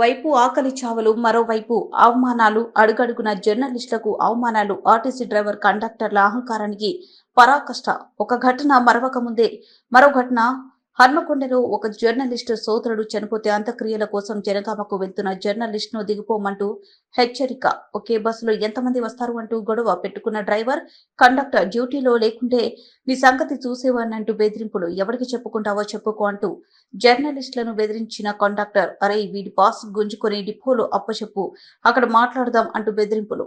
ఒకవైపు ఆకలి చావలు మరోవైపు అవమానాలు అడుగడుగున జర్నలిస్టులకు అవమానాలు ఆర్టీసీ డ్రైవర్ కండక్టర్ల అహంకారానికి పరాకష్ట. ఒక ఘటన మరవక ముందే మరో ఘటన హన్మకొండలో ఒక జర్నలిస్టు సోదరుడు చనిపోతే అంత్యక్రియల కోసం జనగామకు వెళ్తున్న జర్నలిస్ట్ను దిగిపోమంటూ హెచ్చరిక. ఒకే బస్సులో ఎంతమంది వస్తారు అంటూ గొడవ పెట్టుకున్న డ్రైవర్ కండక్టర్ డ్యూటీలో లేకుంటే నీ సంగతి చూసేవాడినంటూ బెదిరింపులు. ఎవరికి చెప్పుకుంటావో చెప్పుకో అంటూ జర్నలిస్టులను బెదిరించిన కండక్టర్ అరే వీడి పాస్ గుంజుకొని డిపోలో అప్పచెప్పు అక్కడ మాట్లాడదాం అంటూ బెదిరింపులు.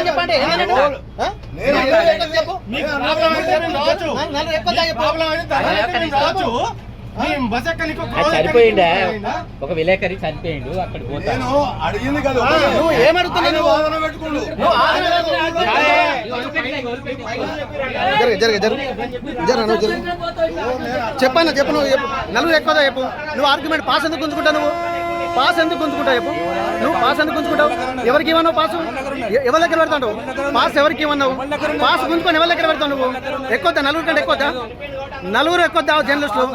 చెప్పండి చనిపోయిండా? ఒక విలేకరి చనిపోయిండు అక్కడ పోతా. నేను అడిగింది కదా నువ్వు ఏమడుగుతున్నావు నువ్వు? వాదన పెట్టుకుండు. నువ్వు ఆదరణ జరగ జరగ జరగ జరగ నువ్వు జరగ చెప్పన్నా చెప్పు నువ్వు చెప్పు. నలుగురు ఎక్కువదా చెప్పు. నువ్వు ఆర్గ్యుమెంట్ పాస్ ఎందుకు గుంజుకుంటావు నువ్వు? పాస్ ఎందుకు గుంజుకుంటావు చెప్పు? నువ్వు పాస్ ఎందుకు గుంజుకుంటావు? ఎవరికి ఇవ్వన్నావు పాస్? ఎవరి దగ్గర పెడతాడు పాస్ ఎవరికి ఇవ్వన్నావు పాస్ గుంజుకొని ఎవరి దగ్గర పెడతావు నువ్వు? ఎక్కువద్దా? నలుగురు కంటే ఎక్కువద్దా? నలుగురు ఎక్కువద్దా జర్నలిస్టులు?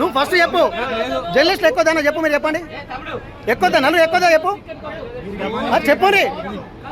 నువ్వు ఫస్ట్ చెప్పు. జర్నలిస్టులు ఎక్కువదా చెప్పు మీరు చెప్పండి. ఎక్కువద్దా? నలుగురు ఎక్కువదా చెప్పు? చెప్పు రే.